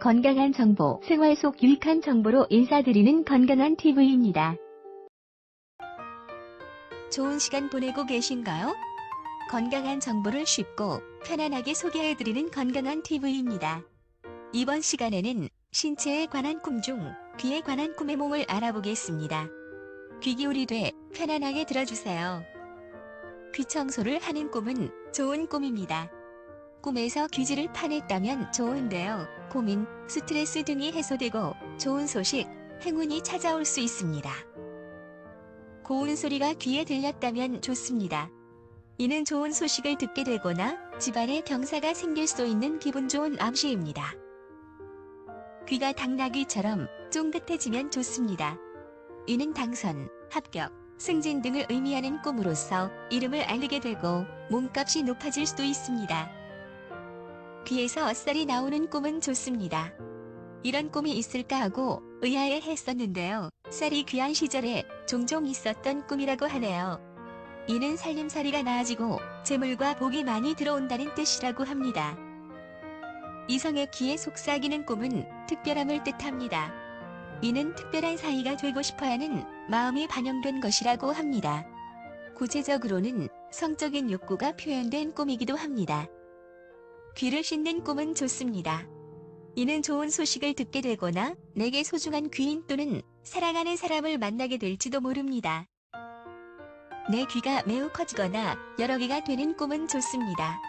건강한 정보, 생활 속 유익한 정보로 인사드리는 건강한 TV입니다. 좋은 시간 보내고 계신가요? 건강한 정보를 쉽고 편안하게 소개해드리는 건강한 TV입니다. 이번 시간에는 신체에 관한 꿈 중 귀에 관한 꿈의 몸을 알아보겠습니다. 귀 기울이되 편안하게 들어주세요. 귀 청소를 하는 꿈은 좋은 꿈입니다. 꿈에서 귀지를 파냈다면 좋은데요. 고민, 스트레스 등이 해소되고 좋은 소식, 행운이 찾아올 수 있습니다. 고운 소리가 귀에 들렸다면 좋습니다. 이는 좋은 소식을 듣게 되거나 집안에 경사가 생길 수 있는 기분 좋은 암시입니다. 귀가 당나귀처럼 쫑긋해지면 좋습니다. 이는 당선, 합격, 승진 등을 의미하는 꿈으로서 이름을 알리게 되고 몸값이 높아질 수도 있습니다. 귀에서 쌀이 나오는 꿈은 좋습니다. 이런 꿈이 있을까 하고 의아해 했었는데요. 쌀이 귀한 시절에 종종 있었던 꿈이라고 하네요. 이는 살림살이가 나아지고 재물과 복이 많이 들어온다는 뜻이라고 합니다. 이성의 귀에 속삭이는 꿈은 특별함을 뜻합니다. 이는 특별한 사이가 되고 싶어 하는 마음이 반영된 것이라고 합니다. 구체적으로는 성적인 욕구가 표현된 꿈이기도 합니다. 귀를 씻는 꿈은 좋습니다. 이는 좋은 소식을 듣게 되거나 내게 소중한 귀인 또는 사랑하는 사람을 만나게 될지도 모릅니다. 내 귀가 매우 커지거나 여러 개가 되는 꿈은 좋습니다.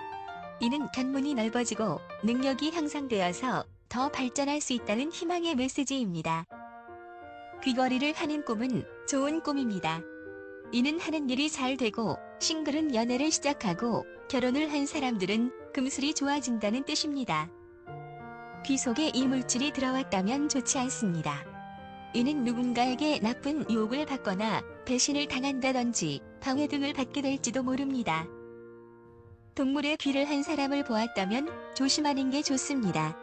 이는 견문이 넓어지고 능력이 향상되어서 더 발전할 수 있다는 희망의 메시지입니다. 귀걸이를 하는 꿈은 좋은 꿈입니다. 이는 하는 일이 잘 되고 싱글은 연애를 시작하고 결혼을 한 사람들은 금슬이 좋아진다는 뜻입니다. 귀 속에 이 물질이 들어왔다면 좋지 않습니다. 이는 누군가에게 나쁜 유혹을 받거나 배신을 당한다든지 방해 등을 받게 될지도 모릅니다. 동물의 귀를 한 사람을 보았다면 조심하는 게 좋습니다.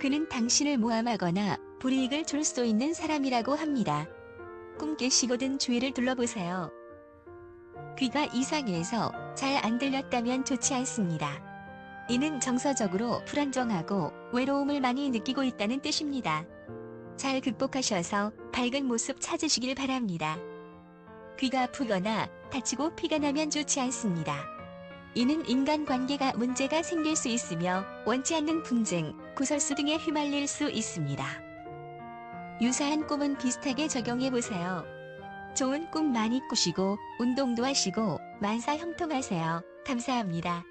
그는 당신을 모함하거나 불이익을 줄 수 있는 사람이라고 합니다. 꿈 깨시거든 주위를 둘러보세요. 귀가 이상해서 잘 안 들렸다면 좋지 않습니다. 이는 정서적으로 불안정하고 외로움을 많이 느끼고 있다는 뜻입니다. 잘 극복하셔서 밝은 모습 찾으시길 바랍니다. 귀가 아프거나 다치고 피가 나면 좋지 않습니다. 이는 인간관계가 문제가 생길 수 있으며 원치 않는 분쟁, 구설수 등에 휘말릴 수 있습니다. 유사한 꿈은 비슷하게 적용해 보세요. 좋은 꿈 많이 꾸시고 운동도 하시고 만사 형통하세요. 감사합니다.